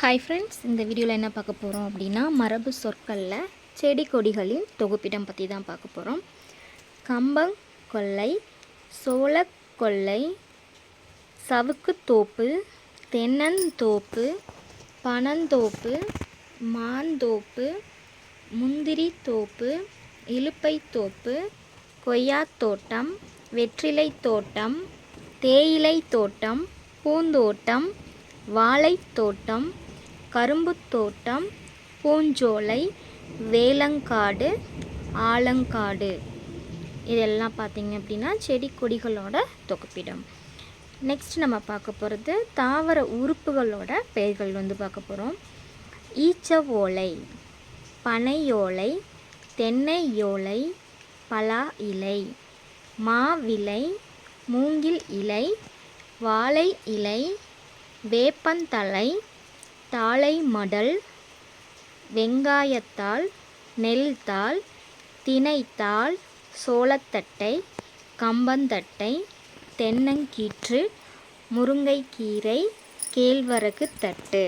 Hi friends இந்த வீடியோவில் என்ன பார்க்க போகிறோம் அப்படின்னா மரபு சொற்களில் செடி கொடிகளின் தொகுப்பிடம் பற்றி தான் பார்க்க போகிறோம் கம்பங் கொல்லை சோளக் சவுக்கு சவுக்குத்தோப்பு தென்னந்தோப்பு பனந்தோப்பு மாந்தோப்பு முந்திரி தோப்பு இலுப்பை தோப்பு கொய்யாத்தோட்டம் வெற்றிலை தோட்டம் தேயிலை தோட்டம் பூந்தோட்டம் வாழைத்தோட்டம் கரும்புத் தோட்டம் பூஞ்சோலை வேலங்காடு ஆலங்காடு. இதெல்லாம் பார்த்திங்க அப்படின்னா செடி கொடிகளோட தொகுப்பிடம். நெக்ஸ்ட் நம்ம பார்க்க போகிறது தாவர உறுப்புகளோட பெயர்கள் வந்து பார்க்க போகிறோம் ஈச்ச ஓலை பனையோலை தென்னை யோலை பலா இலை மாவிலை மூங்கில் இலை வாழை இலை வேப்பந்தலை தாழை மடல் வெங்காயத்தாள் நெல்தாள் தினைத்தாள் சோளத்தட்டை கம்பந்தட்டை தென்னங்கீற்று முருங்கைக்கீரை கேழ்வரகு தட்டு.